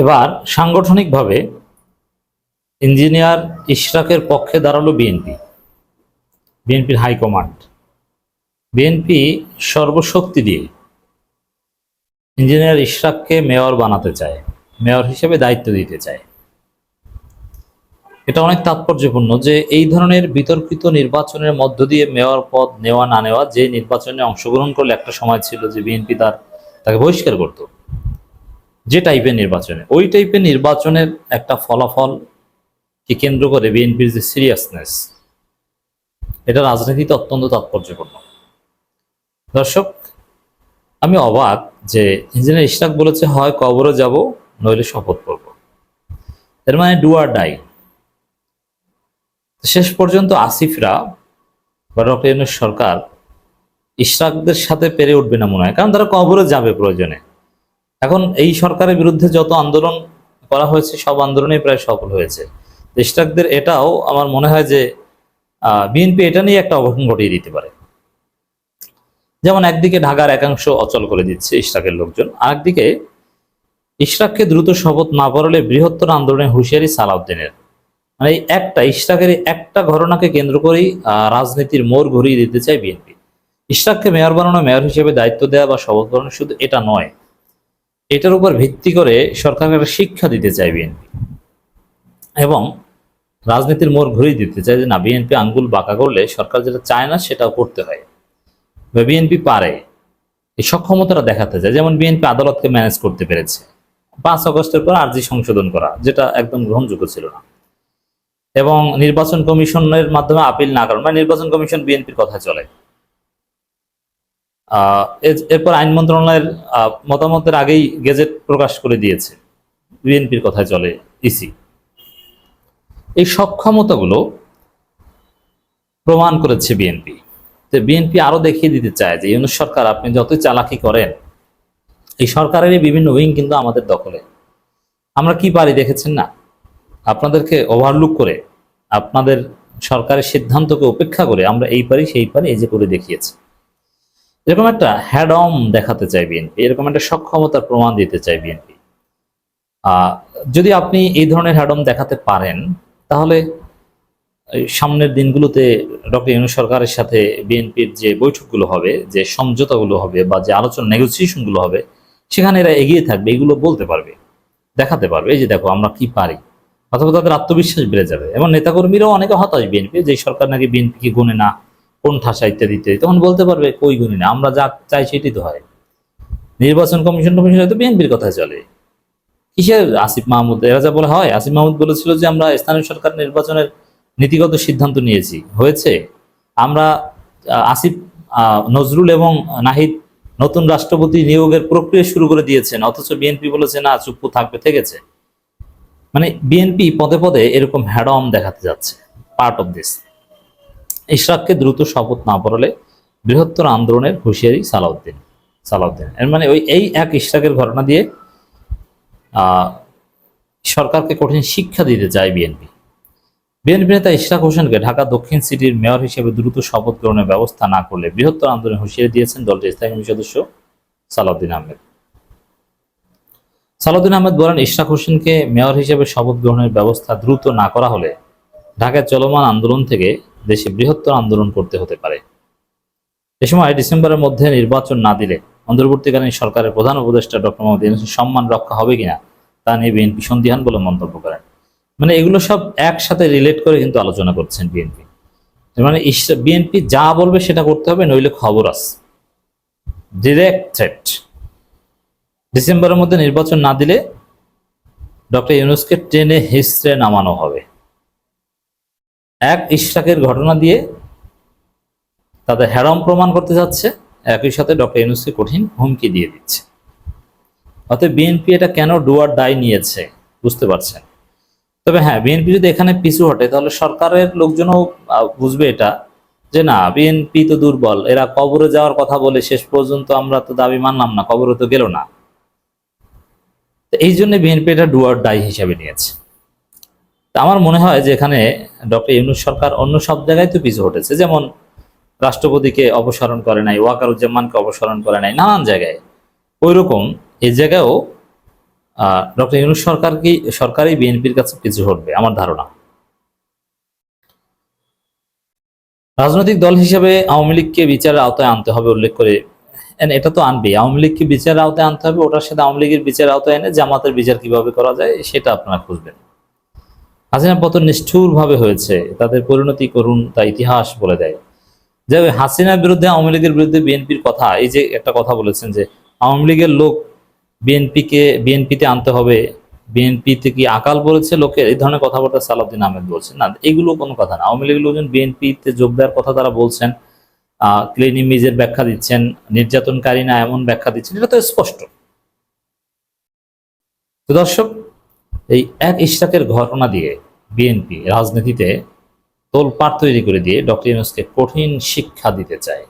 এবার সাংগঠনিকভাবে ইঞ্জিনিয়ার ইশরাকের পক্ষে দাঁড়াল বিএনপি বিএনপির হাইকমান্ড বিএনপি সর্বশক্তি দিয়ে ইঞ্জিনিয়ার ইশরাককে মেয়র বানাতে চায়, মেয়র হিসেবে দায়িত্ব দিতে চায়। এটা অনেক তাৎপর্যপূর্ণ যে এই ধরনের বিতর্কিত নির্বাচনের মধ্য দিয়ে মেয়র পদ নেওয়া না নেওয়া যে নির্বাচনে অংশগ্রহণ করলে একটা সময় ছিল যে বিএনপি তার, তাকে বহিষ্কার করত। যে টাইপের নির্বাচনে, ওই টাইপের নির্বাচনের একটা ফলাফল কে কেন্দ্র করে বিএনপির যে সিরিয়াসনেস এটা রাজনীতিতে অত্যন্ত তাৎপর্যপূর্ণ। দর্শক, আমি অবাক যে ইঞ্জিনিয়ার ইশরাক বলেছে, হয়, কবরে যাব, নইলে শপথ করব এর মানে ডুয়ার ডাই শেষ পর্যন্ত আসিফরা বা ডক্টর সরকার ইশরাকদের সাথে পেরে উঠবে না মনে হয়, কারণ তারা কবরে যাবে প্রয়োজনে। এখন এই সরকারের বিরুদ্ধে যত আন্দোলন করা হয়েছে, সব আন্দোলনে প্রায় সফল হয়েছে। ইশরাকদের এটাও আমার মনে হয় যে বিএনপি এটা নিয়ে একটা অঘটন ঘটিয়ে দিতে পারে। যেমন একদিকে ঢাকার একাংশ অচল করে দিচ্ছে ইশরাকের লোকজন, আরেকদিকে ইশরাককে দ্রুত শপথ না পড়লে বৃহত্তর আন্দোলনের হুঁশিয়ারি সালাউদ্দিনের। মানে একটা, ইশরাকের একটা ঘটনাকে কেন্দ্র করেই রাজনীতির মোড় ঘুরিয়ে দিতে চায় বিএনপি ইশরাককে মেয়র বানানো, মেয়র হিসেবে দায়িত্ব দেওয়া বা শপথ বানানো শুধু এটা নয় এটার উপর ভিত্তি করে সরকারকে একটা শিক্ষা দিতে চায় বিএনপি। এবং রাজনীতির মোড় ঘুরিয়ে দিতে চায় যে না, বিএনপি আঙ্গুল বাঁকা করলে সরকার যেটা চায় না, সেটাও করতে হয়। বা বিএনপি পারে। এই সক্ষমতাটা দেখাতে চায়। যেমন বিএনপি আদালতকে ম্যানেজ করতে পেরেছে। পাঁচ আগস্টের পর আর্জি সংশোধন করা, যেটা একদম গ্রহণযোগ্য ছিল না। এবং নির্বাচন কমিশনের মাধ্যমে আপিল না করা মানে নির্বাচন কমিশন বিএনপির কথা চলে। এরপর আইন মন্ত্রণালয়ের মতামতের আগেই গেজেট প্রকাশ করে দিয়েছে। বিএনপির কথায় চলে ইসি। এই সক্ষমতাগুলো প্রমাণ করেছে বিএনপি। যে বিএনপি আরও দেখিয়ে দিতে চায় যে, ইউনুস সরকার, আপনি যতই চালাকি করেন, এই সরকারের এই বিভিন্ন উইং কিন্তু আমাদের দখলে। আমরা কি পারি দেখেছেন না? আপনাদেরকে ওভারলুক করে, আপনাদের সরকারের সিদ্ধান্তকে উপেক্ষা করে আমরা এই পারি, সেই পারি, এই যে করে দেখিয়েছি। এরকম একটা হ্যাডম দেখাতে চাই বিএনপি, এরকম একটা সক্ষমতার প্রমাণ দিতে চাই বিএনপি। যদি আপনি এই ধরনের হ্যাডম দেখাতে পারেন, তাহলে সামনের দিনগুলোতে ডক্টর ইনু সরকারের সাথে বিএনপির যে বৈঠকগুলো হবে, যে সমঝোতাগুলো হবে বা যে আলোচনা নেগোসিয়েশনগুলো হবে, সেখানে এরা এগিয়ে থাকবে, এগুলো বলতে পারবে, দেখাতে পারবে। এই যে দেখো, আমরা কি পারি? অথবা তাদের আত্মবিশ্বাস বেড়ে যাবে। এবং নেতাকর্মীরাও অনেকে হতাশ বিএনপি, যে সরকার নাকি বিএনপিকে গুনে না। কোন ঠাসা ইত্যাদি ইত্যাদি তখন বলতে পারবে, কই গুনি না, আমরা যা চাই সেটাই তো হয়। নির্বাচন কমিশন কমিশন তো বিএনপির কথায় চলে। কিসের আসিফ মাহমুদ? এরা যা বলে, হয়, আসিফ মাহমুদ বলেছিল যে, আমরা স্থানীয় সরকার নির্বাচনের নীতিগত সিদ্ধান্ত নিয়েছি। হয়েছে। আমরা আসিফ নজরুল এবং নাহিদ নতুন রাষ্ট্রপতি নিয়োগের প্রক্রিয়া শুরু করে দিয়েছেন, অথচ বিএনপি বলেছে, না, চুপ্পু থাকবে। থেকেছে। মানে বিএনপি পদে পদে এরকম হ্যাডম দেখাতে যাচ্ছে পার্ট অফ দিস ইশরাককে দ্রুত শপথ না পড়ালে বৃহত্তর আন্দোলনের হুঁশিয়ারি সালাউদ্দিন সালাউদ্দিন। এর মানে ওই এই এক ইশরাকের ঘটনা দিয়ে সরকারকে কঠিন শিক্ষা দিতে চায় বিএনপি। বিএনপি নেতা ইশরাক হোসেনকে ঢাকা দক্ষিণ সিটির মেয়র হিসেবে দ্রুত শপথ গ্রহণের ব্যবস্থা না করলে বৃহত্তর আন্দোলনে হুঁশিয়ারি দিয়েছেন দলটির স্থায়ী সদস্য সালাউদ্দিন আহমেদ। সালাউদ্দিন আহমেদ বলেন, ইশরাক হোসেনকে মেয়র হিসেবে শপথ গ্রহণের ব্যবস্থা দ্রুত না করা হলে ঢাকায় চলমান আন্দোলন থেকে দেশে বৃহত্তর আন্দোলন করতে হতে পারে। এ সময় ডিসেম্বরের মধ্যে নির্বাচন না দিলে অন্তর্বর্তীকালীন সরকারের প্রধান উপদেষ্টা ডক্টর মোহাম্মদ ইউনূসের সম্মান রক্ষা হবে কিনা তা নিয়ে বিএনপি সন্দিহান বলে মন্তব্য করেন। মানে এগুলো সব একসাথে রিলেট করে কিন্তু আলোচনা করছেন বিএনপি। মানে বিএনপি যা বলবে সেটা করতে হবে, নইলে খবর আছে ডিরেক্ট থ্রেট ডিসেম্বরের মধ্যে নির্বাচন না দিলে ডক্টর ইউনুসকে ট্রেনে হিস্ট্রে নামানো হবে। এক ইশরাকের ঘটনা দিয়ে তাদের হ্যারম প্রমাণ করতে যাচ্ছে। একই সাথে ডক্টর ইউনুসকে কঠিন হুমকি দিয়ে দিচ্ছে। অতএব বিএনপি এটা কেন ডুয়ার ডাই নিয়েছে বুঝতে পারছেন? তবে হ্যাঁ বিএনপি যদি এখানে পিছু হটে, তাহলে সরকারের লোকজনও বুঝবে এটা যে না, বিএনপি তো দুর্বল, এরা কবরে যাওয়ার কথা বলে শেষ পর্যন্ত আমরা তো দাবি মানলাম না, কবরে তো গেল না। এই জন্য বিএনপি এটা ডুয়ার ডাই হিসাবে নিয়েছে। আমার মনে হয় যে এখানে ডক্টর ইউনুস সরকার অন্য সব জায়গায় তো পিছু হটেছে। যেমন রাষ্ট্রপতিকে অপসারণ করে নাই, ওয়াকারুজ্জামানকে অপসারণ করে নাই, নানান জায়গায়। ওই রকম এই জায়গায়ও ডক্টর ইউনুস সরকার কি, সরকারই বিএনপির কাছে পিছু হটবে, আমার ধারণা। রাজনৈতিক দল হিসেবে আওয়ামী লীগকে বিচারের আওতায় আনতে হবে উল্লেখ করে এটা তো আনবে আওয়ামী লীগকে বিচারের আওতায় আনতে হবে, ওটার সাথে আওয়ামী লীগের বিচারের আওতায় এনে জামাতের বিচার কীভাবে করা যায়, সেটা আপনারা খুঁজবেন। হাসিনা পতন নিষ্ঠুর ভাবে হয়েছে। তাদের পরিণতি করুন তা ইতিহাস বলে দেয়। যে হাসিনার বিরুদ্ধে আওয়ামী লীগের বিরুদ্ধে বিএনপির কথা, এই যে একটা কথা বলেছেন যে আওয়ামী লীগের লোক বিএনপিকে, বিএনপিতে আনতে হবে। বিএনপিতে কি আকাল বলেছে লোকের, এই ধরনের কথাবার্তা সালাউদ্দিন আহমেদ বলছেন। না, এগুলো কোনো কথা না। আওয়ামী লীগের লোকজন বিএনপিতে যোগ দেওয়ার কথা তারা বলছেন। ক্লিন ইমেজের ব্যাখ্যা দিচ্ছেন। নির্যাতনকারী না এমন ব্যাখ্যা দিচ্ছেন। এটা তো স্পষ্ট। দর্শক এই এক ইশরাকের ঘটনা দিয়ে বিএনপি রাজনীতিতে তোলপাড় তৈরি করে দিয়ে ডক্টর ইউনুসকে কঠিন শিক্ষা দিতে চায়।